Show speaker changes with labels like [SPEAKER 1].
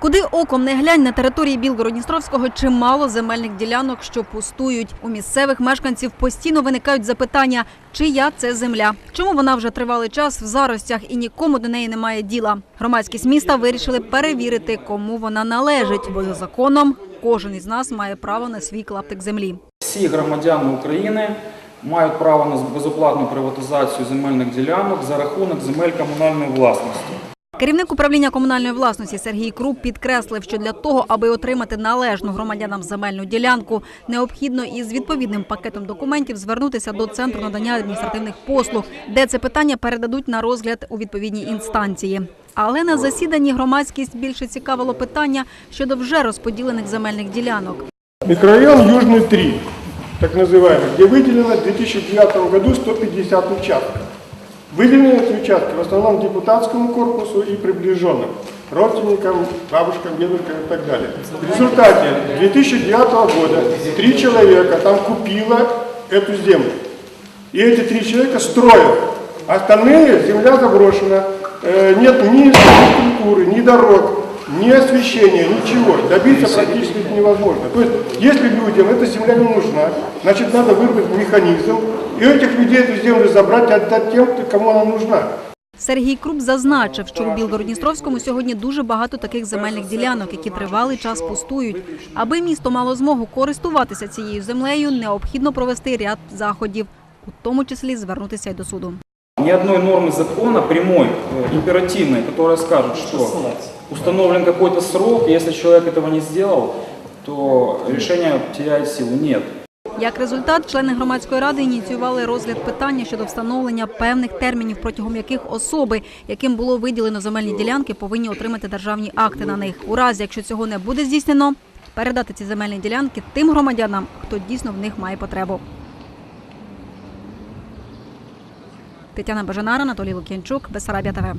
[SPEAKER 1] Куди оком не глянь на території Білгород-Дністровського чимало земельних ділянок, що пустують. У місцевих мешканців постійно виникають запитання, чия це земля, чому вона вже тривалий час в заростях і нікому до неї немає діла. Громадськість міста вирішили перевірити, кому вона належить, бо за законом кожен із нас має право на свій клаптик землі.
[SPEAKER 2] Всі громадяни України мають право на безоплатну приватизацію земельних ділянок за рахунок земель комунальної власності.
[SPEAKER 1] Керівник управління комунальної власності Сергій Круп підкреслив, що для того, аби отримати належну громадянам земельну ділянку, необхідно із відповідним пакетом документів звернутися до центру надання адміністративних послуг, де це питання передадуть на розгляд у відповідній інстанції. Але на засіданні громадськість більше цікавило питання щодо вже розподілених земельних ділянок.
[SPEAKER 3] Микрорайон Южный 3, так называемый, где выделено в 2009 году 150 участков. Выделены эти участки в основном депутатскому корпусу и приближенным, родственникам, бабушкам, дедушкам и так далее. В результате 2009 года три человека там купило эту землю. И эти три человека строят. Остальные земля заброшена, э, нет ни инфраструктуры, ни дорог, ни освещения, ничего. Добиться практически невозможно. То есть, если людям эта земля не нужна, значит надо выбрать механизм и у этих людей эту землю забрать и отдать тем, кому она нужна.
[SPEAKER 1] Сергій Круп зазначив, що у Білгород-Дністровському сьогодні дуже багато таких земельних ділянок, які тривалий час пустують. Аби місто мало змогу користуватися цією землею, необхідно провести ряд заходів, у тому числі звернутися й до суду.
[SPEAKER 2] Ни одной нормы закона прямой, э, императивной, которая скажет, что установлен какой-то срок, и если человек этого не сделал, то решение теряет силу. Нет.
[SPEAKER 1] Як результат, члени громадської ради ініціювали розгляд питання щодо встановлення певних термінів, протягом яких особи, яким було виділено земельні ділянки, повинні отримати державні акти на них. У разі, якщо цього не буде здійснено, передати ці земельні ділянки тим громадянам, хто дійсно в них має потребу. Тетяна Бажанара, Анатолій Лук'янчук, Бесарабія ТВ.